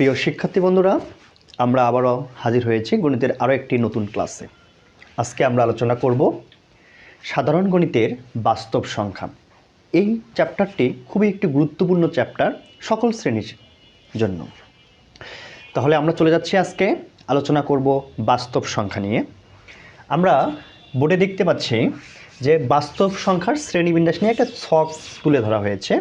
প্রিয় শিক্ষার্থী বন্ধুরা, আমরা আবারও হাজির হয়েছি গণিতের আরও একটি নতুন ক্লাসে। আজকে আমরা আলোচনা করব সাধারণ গণিতের বাস্তব সংখ্যা। এই চ্যাপ্টারটি খুবই একটি গুরুত্বপূর্ণ চ্যাপ্টার সকল শ্রেণির জন্য। তাহলে আমরা চলে যাচ্ছি আজকে, আলোচনা করব বাস্তব সংখ্যা নিয়ে। আমরা বোর্ডে দেখতে পাচ্ছি যে বাস্তব সংখ্যার শ্রেণীবিন্যাস নিয়ে একটা ছক তুলে ধরা হয়েছে।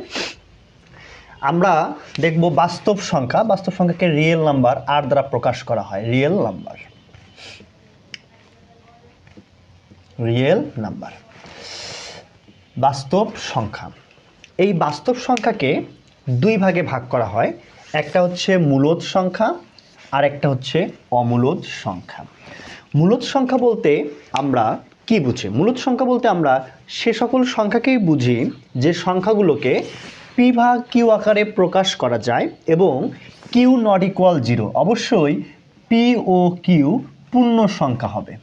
আমরা দেখব বাস্তব সংখ্যা, বাস্তব সংখ্যাকে রিয়েল নাম্বার আর দ্বারা প্রকাশ করা হয় রিয়েল নাম্বার রিয়েল নাম্বার বাস্তব সংখ্যা। এই বাস্তব সংখ্যাকে দুই ভাগে ভাগ করা হয়, একটা হচ্ছে মূলদ সংখ্যা, আর একটা হচ্ছে অমূলদ সংখ্যা। মূলদ সংখ্যা বলতে আমরা কি বুঝি? মূলদ সংখ্যা বলতে আমরা সে সকল সংখ্যাকেই বুঝি যে সংখ্যাগুলোকে পি ভাগ কিউ আকারে প্রকাশ করা যায় এবং কিউ নট ইকুয়াল জিরো। অবশ্যই পি ও কিউ পূর্ণ সংখ্যা হবে।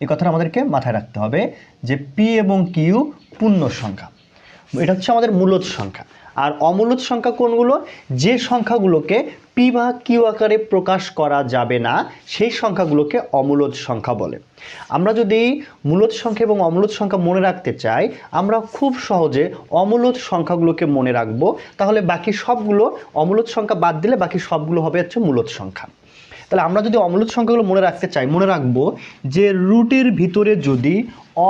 এ কথাটা আমাদেরকে মাথায় রাখতে হবে যে পি এবং কিউ পূর্ণ সংখ্যা। এটা হচ্ছে আমাদের মূলত সংখ্যা। আর অমূলদ সংখ্যা কোনগুলো? যে সংখ্যাগুলোকে পি বা কিউ আকারে প্রকাশ করা যাবে না, সেই সংখ্যাগুলোকে অমূলদ সংখ্যা বলে। আমরা যদি মূলত সংখ্যা এবং অমূলদ সংখ্যা মনে রাখতে চাই, আমরা খুব সহজে অমূলদ সংখ্যাগুলোকে মনে রাখব। তাহলে বাকি সবগুলো অমূলদ সংখ্যা বাদ দিলে বাকি সবগুলো হবে হচ্ছে মূলত সংখ্যা। তাহলে আমরা যদি অমূলদ সংখ্যাগুলো মনে রাখতে চাই, মনে রাখব যে রুটের ভিতরে যদি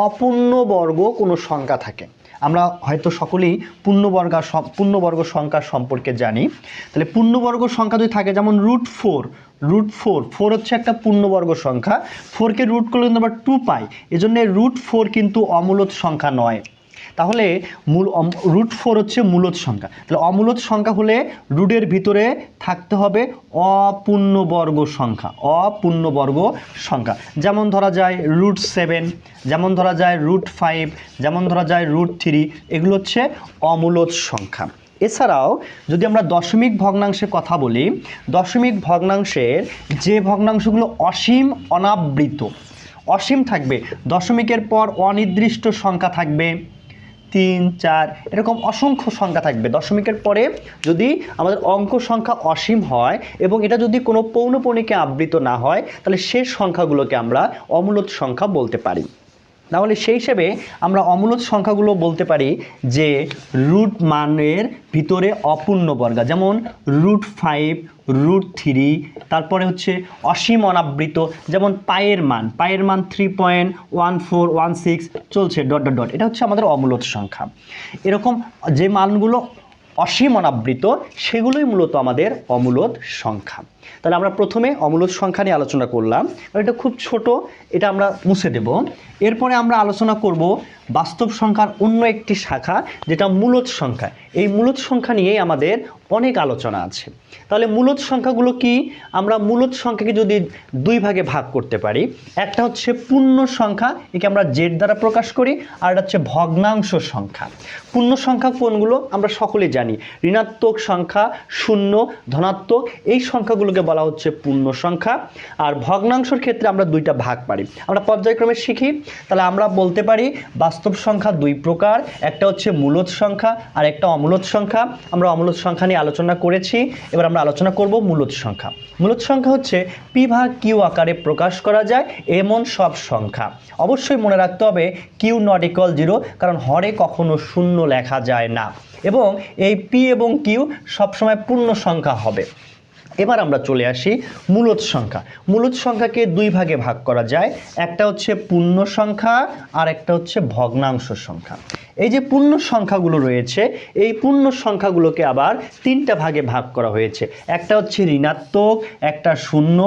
অপূর্ণবর্গ কোনো সংখ্যা থাকে আমরা হয়তো সকলেই পূর্ণবর্গ পূর্ণবর্গ সংখ্যা সম্পর্কে জানি। তাহলে পূর্ণবর্গ সংখ্যা যদি থাকে, যেমন root four root four four হচ্ছে একটা পূর্ণবর্গ সংখ্যা। ফোরকে রুট করলে কিন্তু আমরা টু পাই। এজন্য রুট ফোর কিন্তু অমূলত সংখ্যা নয়। তাহলে মূল রুট ফোর হচ্ছে মূলত সংখ্যা। তাহলে অমূলত সংখ্যা হলে রুটের ভিতরে থাকতে হবে অপূর্ণবর্গ সংখ্যা অপূর্ণবর্গ সংখ্যা। যেমন ধরা যায় রুট সেভেন যেমন ধরা যায় রুট ফাইভ যেমন ধরা যায় রুট থ্রি এগুলো হচ্ছে অমূলদ সংখ্যা। এছাড়াও যদি আমরা দশমিক ভগ্নাংশের কথা বলি, দশমিক ভগ্নাংশের যে ভগ্নাংশগুলো অসীম অনাবৃত, অসীম থাকবে, দশমিকের পর অনির্দিষ্ট সংখ্যা থাকবে। তিন, চার, এরকম অসংখ্য সংখ্যা থাকবে। দশমিকের পরে যদি আমাদের অঙ্ক সংখ্যা অসীম হয় এবং এটা যদি কোনো পৌনপণিকে আবৃত না হয়, তাহলে সেই সংখ্যাগুলোকে আমরা অমূলত সংখ্যা বলতে পারি। তাহলে সেই হিসেবে আমরা অমূলত সংখ্যাগুলো বলতে পারি যে রুট মানের ভিতরে অপূর্ণ বর্গা, যেমন রুট ফাইভ, রুট থ্রি, তারপরে হচ্ছে অসীম অনাবৃত, যেমন পায়ের মান পায়ের মান three point one four one six চলছে ডট ডট ডট, এটা হচ্ছে আমাদের অমূলত সংখ্যা। এরকম যে মানগুলো অসীম অনাবৃত, সেগুলোই মূলত আমাদের অমূলত সংখ্যা। তাহলে আমরা প্রথমে অমূলত সংখ্যা নিয়ে আলোচনা করলাম। এটা খুব ছোট, এটা আমরা মুছে দেব। এরপরে আমরা আলোচনা করব বাস্তব সংখ্যার অন্য একটি শাখা, যেটা মূলত সংখ্যা। এই মূলত সংখ্যা নিয়েই আমাদের অনেক আলোচনা আছে। তাহলে মূলত সংখ্যাগুলো কি? আমরা মূলত সংখ্যাকে যদি দুই ভাগে ভাগ করতে পারি, একটা হচ্ছে পূর্ণ সংখ্যা, একে আমরা জেড দ্বারা প্রকাশ করি, আর এটা হচ্ছে ভগ্নাংশ সংখ্যা। পূর্ণ সংখ্যা কোনগুলো? আমরা সকলে জানি। ঋণাত্মক সংখ্যা, শূন্য, ধনাত্মক, এই সংখ্যাগুলোকে বলা হচ্ছে পূর্ণ সংখ্যা। আর ভগ্নাংশের ক্ষেত্রে আমরা দুইটা ভাগ পারি। আমরা পর্যায়ক্রমে শিখি। তাহলে আমরা বলতে পারি বাস্তব সংখ্যা দুই প্রকার। একটা হচ্ছে মূলত সংখ্যা আর একটা অমূলত সংখ্যা। আমরা অমূলত সংখ্যা নিয়ে আলোচনা করেছি। এবার আমরা আলোচনা করব মূলত সংখ্যা। মূলত সংখ্যা হচ্ছে পি ভাগ কিউ আকারে প্রকাশ করা যায় এমন সব সংখ্যা। অবশ্যই মনে রাখতে হবে কিউ নট ইকুয়াল জিরো কারণ হরে কখনো শূন্য লেখা যায় না। এবং এই পি এবং কিউ সবসময় পূর্ণ সংখ্যা হবে। এবার আমরা চলে আসি মূলত সংখ্যা। মূলত সংখ্যাকে দুই ভাগে ভাগ করা যায়। একটা হচ্ছে পূর্ণ সংখ্যা, আর একটা হচ্ছে ভগ্নাংশ সংখ্যা। এই যে পূর্ণ সংখ্যাগুলো রয়েছে, এই পূর্ণ সংখ্যাগুলোকে আবার তিনটা ভাগে ভাগ করা হয়েছে। একটা হচ্ছে ঋণাত্মক, একটা শূন্য,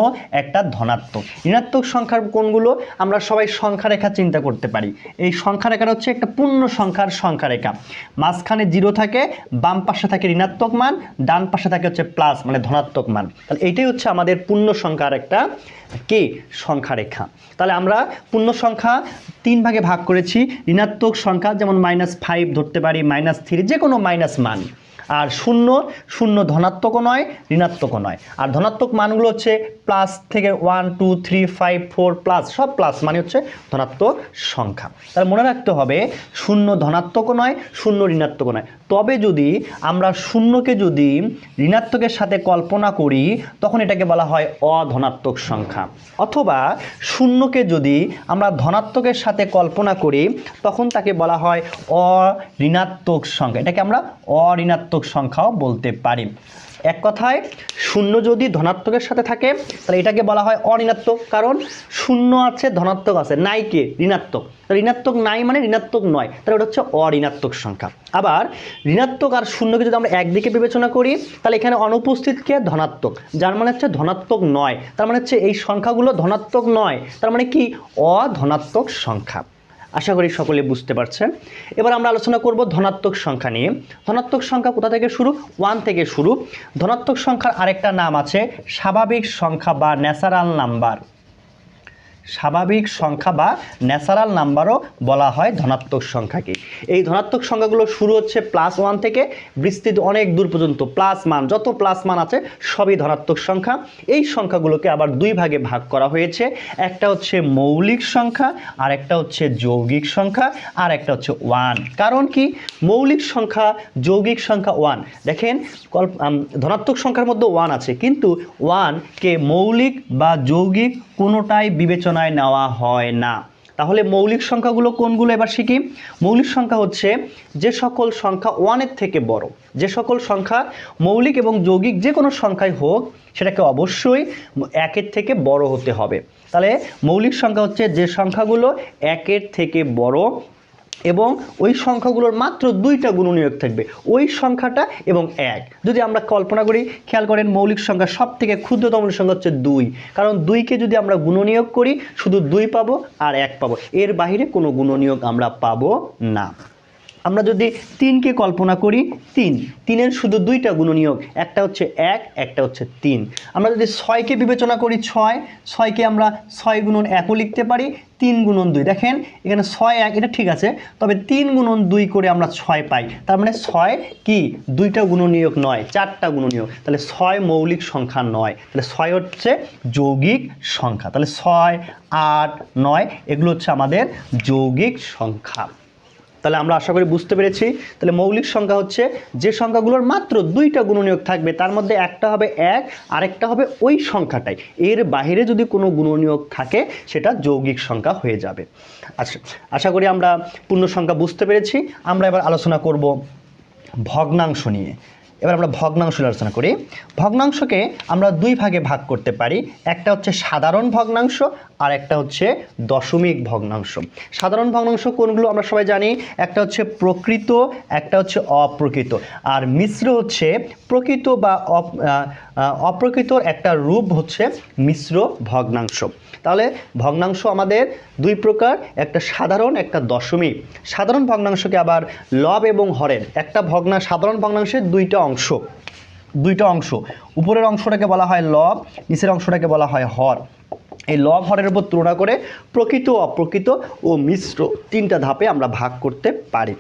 একটা ধনাত্মক। ঋণাত্মক সংখ্যার কোনগুলো? আমরা সবাই সংখ্যা রেখা চিন্তা করতে পারি। এই সংখ্যা রেখাটা হচ্ছে একটা পূর্ণ সংখ্যার সংখ্যা রেখা মাঝখানে জিরো থাকে, বাম পাশে থাকে ঋণাত্মক মান, ডান পাশে থাকে হচ্ছে প্লাস মানে ধনাত্মক মান। তাহলে এটাই হচ্ছে আমাদের পূর্ণ সংখ্যার একটা কে? সংখ্যা রেখা। তাহলে আমরা পূর্ণ সংখ্যা তিন ভাগে ভাগ করেছি। ঋণাত্মক সংখ্যা যেমন মাইনাস ফাইভ ধরতে পারি মাইনাস থ্রি যে কোনো মাইনাস মান। আর শূন্য শূন্য ধনাত্মকও নয়, ঋণাত্মকও নয়। আর ধনাত্মক মানগুলো হচ্ছে প্লাস থেকে one two three five four plus সব প্লাস মানে হচ্ছে ধনাত্মক সংখ্যা। তাহলে মনে রাখতে হবে, শূন্য ধনাত্মকও নয়, শূন্য ঋণাত্মকও নয়। তবে যদি আমরা শূন্যকে যদি ঋণাত্মকের সাথে কল্পনা করি, তখন এটাকে বলা হয় অধনাত্মক সংখ্যা। অথবা শূন্যকে যদি আমরা ধনাত্মকের সাথে কল্পনা করি, তখন তাকে বলা হয় অঋণাত্মক সংখ্যা। এটাকে আমরা অঋণাত্মক সংখ্যাও বলতে পারি। এক কথায়, শূন্য যদি ধনাত্মকের সাথে থাকে, তাহলে এটাকে বলা হয় অঋণাত্মক, কারণ শূন্য আছে, ধনাত্মক আছে, নাই কে? ঋণাত্মক। ঋণাত্মক নাই মানে ঋণাত্মক নয়, তাহলে ওটা হচ্ছে অঋণাত্মক সংখ্যা। আবার, ঋণাত্মক আর শূন্যকে যদি আমরা একদিকে বিবেচনা করি, তাহলে এখানে অনুপস্থিত কে? ধনাত্মক। যার মানে হচ্ছে ধনাত্মক নয়। তার মানে হচ্ছে এই সংখ্যাগুলো ধনাত্মক নয়। তার মানে কি? অধনাত্মক সংখ্যা। আশা করি সকলে বুঝতে পারছেন। এবার আমরা আলোচনা করব ধনাত্মক সংখ্যা নিয়ে। ধনাত্মক সংখ্যা কোথা থেকে শুরু? ওয়ান থেকে শুরু। ধনাত্মক সংখ্যার আরেকটা নাম আছে স্বাভাবিক সংখ্যা বা ন্যাচারাল নাম্বার। স্বাভাবিক সংখ্যা বা ন্যাচারাল নাম্বারও বলা হয় ধনাত্মক সংখ্যাকে। এই ধনাত্মক সংখ্যাগুলো শুরু হচ্ছে প্লাস ওয়ান থেকে, বিস্তৃত অনেক দূর পর্যন্ত প্লাস মান, যত প্লাস মান আছে সবই ধনাত্মক সংখ্যা। এই সংখ্যাগুলোকে আবার দুই ভাগে ভাগ করা হয়েছে, একটা হচ্ছে মৌলিক সংখ্যা, আর একটা হচ্ছে যৌগিক সংখ্যা, আর একটা হচ্ছে ওয়ান কারণ কি? মৌলিক সংখ্যা, যৌগিক সংখ্যা ওয়ান দেখেন ধনাত্মক সংখ্যার মধ্যে ওয়ান আছে, কিন্তু ওয়ানকে মৌলিক বা যৌগিক কোনোটাই বিবেচনায় নেওয়া হয় না। তাহলে মৌলিক সংখ্যাগুলো কোনগুলো এবার শিখি? মৌলিক সংখ্যা হচ্ছে যে সকল সংখ্যা ওয়ানের থেকে বড়। যে সকল সংখ্যা মৌলিক এবং যৌগিক যে কোনো সংখ্যাই হোক, সেটাকে অবশ্যই একের থেকে বড় হতে হবে। তাহলে মৌলিক সংখ্যা হচ্ছে যে সংখ্যাগুলো একের থেকে বড় এবং ওই সংখ্যাগুলোর মাত্র দুইটা গুণনীয়ক থাকবে। ওই সংখ্যাটা এবং এক। যদি আমরা কল্পনা করি, খেয়াল করেন মৌলিক সংখ্যা সব থেকে ক্ষুদ্রতম সংখ্যা হচ্ছে দুই। কারণ দুইকে যদি আমরা গুণনীয়ক করি, শুধু দুই পাবো আর এক পাবো। এর বাহিরে কোনো গুণনীয়ক আমরা পাবো না। আমরা যদি তিনকে কল্পনা করি, তিন। তিনের শুধু দুইটা গুণনীয়ক, একটা হচ্ছে এক, একটা হচ্ছে তিন। আমরা যদি ছয়কে বিবেচনা করি, ছয়, ছয়কে আমরা ছয় গুণন একও লিখতে পারি, তিন গুণন দুই। দেখেন, এখানে ছয়, এক, এটা ঠিক আছে, তবে তিন গুণন দুই করে আমরা ছয় পাই। তার মানে ছয় কি? দুইটা গুণনীয়ক নয়, চারটা গুণনীয়ক। তাহলে ছয় মৌলিক সংখ্যা নয়। তাহলে ছয় হচ্ছে যৌগিক সংখ্যা। তাহলে ছয়, আট, নয়, এগুলো হচ্ছে আমাদের যৌগিক সংখ্যা। তাহলে আমরা আশা করি বুঝতে পেরেছি। তাহলে মৌলিক সংখ্যা হচ্ছে যে সংখ্যাগুলোর মাত্র দুইটা গুণনীয়ক থাকবে, তার মধ্যে একটা হবে এক, আরেকটা হবে ওই সংখ্যাটাই। এর বাহিরে যদি কোনো গুণনীয়ক থাকে, সেটা যৌগিক সংখ্যা হয়ে যাবে। আচ্ছা আশা করি আমরা পূর্ণ সংখ্যা বুঝতে পেরেছি। আমরা এবার আলোচনা করব ভগ্নাংশ নিয়ে। এবার আমরা ভগ্নাংশ আলোচনা করি। ভগ্নাংশকে আমরা দুই ভাগে ভাগ করতে পারি। একটা হচ্ছে সাধারণ ভগ্নাংশ, আর একটা হচ্ছে দশমিক ভগ্নাংশ। সাধারণ ভগ্নাংশ কোনগুলো আমরা সবাই জানি? একটা হচ্ছে প্রকৃত, একটা হচ্ছে অপ্রকৃত। আর মিশ্র হচ্ছে প্রকৃত বা অপ্রকৃতর একটা রূপ হচ্ছে মিশ্র ভগ্নাংশ। তাহলে ভগ্নাংশ আমাদের দুই প্রকার, একটা সাধারণ, একটা দশমিক। সাধারণ ভগ্নাংশকে আবার লব এবং হরের। একটা ভগ্না, সাধারণ ভগ্নাংশের দুইটা অংশ, দুইটা অংশ। উপরের অংশটাকে বলা হয় লব, নিচের অংশটাকে বলা হয় হর। এই লব, হরের উপর তুলনা করে প্রকৃত, অপ্রকৃত ও মিশ্র তিনটা ধাপে আমরা ভাগ করতে পারি।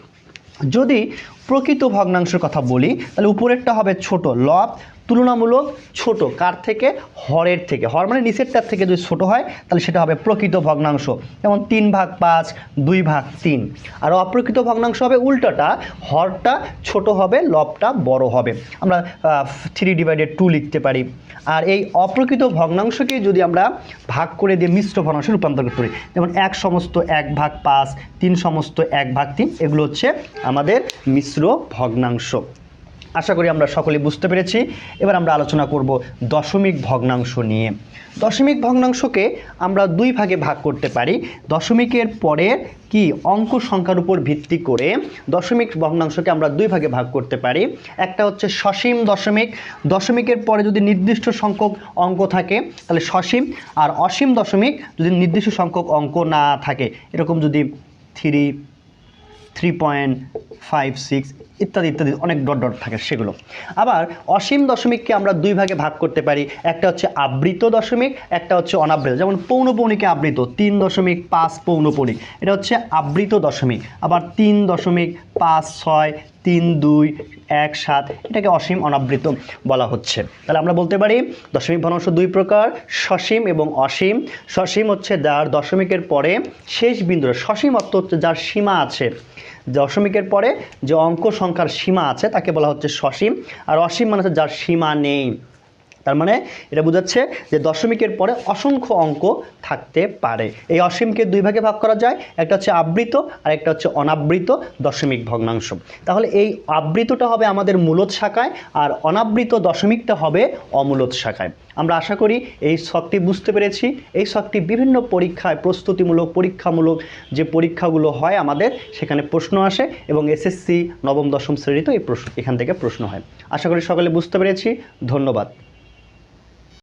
যদি প্রকৃত ভগ্নাংশের কথা বলি, তাহলে উপরেরটা হবে ছোট লব তুলনামূলক ছোট, কার থেকে? হরের থেকে। হর মানে নিচেরটার থেকে যদি ছোট হয়, তাহলে সেটা হবে প্রকৃত ভগ্নাংশ। যেমন তিন ভাগ পাঁচ, দুই ভাগ তিন। আর অপ্রকৃত ভগ্নাংশ হবে উল্টোটা, হরটা ছোট হবে, লবটা বড় হবে। আমরা থ্রি ডিভাইডেড টু লিখতে পারি। আর এই অপ্রকৃত ভগ্নাংশকে যদি আমরা ভাগ করে দিয়ে মিশ্র ভগ্নাংশে রূপান্তর করতে পারি যেমন এক সমস্ত এক ভাগ পাঁচ, তিন সমস্ত এক ভাগ তিন, এগুলো হচ্ছে আমাদের মিশ্র ভগ্নাংশ। আশা করি আমরা সকলে বুঝতে পেরেছি। এবার আমরা আলোচনা করব দশমিক ভগ্নাংশ নিয়ে। দশমিক ভগ্নাংশকে আমরা দুই ভাগে ভাগ করতে পারি। দশমিকের পরের কি অঙ্ক সংখ্যার উপর ভিত্তি করে দশমিক ভগ্নাংশকে আমরা দুই ভাগে ভাগ করতে পারি। একটা হচ্ছে সসীম দশমিক। দশমিকের পরে যদি নির্দিষ্ট সংখ্যক অঙ্ক থাকে, তাহলে সসীম। আর অসীম দশমিক যদি নির্দিষ্ট সংখ্যক অঙ্ক না থাকে, এরকম যদি three three point five six ইত্যাদি ইত্যাদি, অনেক ডট ডট থাকে সেগুলো। আবার অসীম দশমিককে আমরা দুই ভাগে ভাগ করতে পারি। একটা হচ্ছে আবৃত দশমিক, একটা হচ্ছে অনাবৃত। যেমন পৌনপৌনিকে আবৃত, তিন দশমিক পাঁচ পৌনপৌনিক এটা হচ্ছে আবৃত দশমিক। আবার তিন দশমিক পাঁচ ছয়, তিন দুই, এক সাত, এটাকে অসীম, অনাবৃত বলা হচ্ছে। তাহলে আমরা বলতে পারি দশমিক ভগ্নাংশ দুই প্রকার, সসীম এবং অসীম। সসীম হচ্ছে যার দশমিকের পরে শেষ বিন্দু সসীম অর্থ হচ্ছে যার সীমা আছে। দশমিকের পরে যে অঙ্ক সংখ্যার সীমা আছে, তাকে বলা হচ্ছে সসীম। আর অসীম মানে হচ্ছে যার সীমা নেই। তার মানে এটা বোঝাচ্ছে যে দশমিকের পরে অসংখ্য অঙ্ক থাকতে পারে। এই অসীমকে দুই ভাগে ভাগ করা যায়, একটা হচ্ছে আবৃত আর একটা হচ্ছে অনাবৃত দশমিক ভগ্নাংশ। তাহলে এই আবৃতটা হবে আমাদের মূলত শাখায় আর অনাবৃত দশমিকটা হবে অমূলত শাখায়। আমরা আশা করি এই শখটি বুঝতে পেরেছি। এই শখটি বিভিন্ন পরীক্ষায়, প্রস্তুতিমূলক, পরীক্ষামূলক যে পরীক্ষাগুলো হয় আমাদের, সেখানে প্রশ্ন আসে এবং এসএসসি নবম দশম শ্রেণীতে এই প্রশ্ন, এখান থেকে প্রশ্ন হয়। আশা করি সকলে বুঝতে পেরেছি। ধন্যবাদ।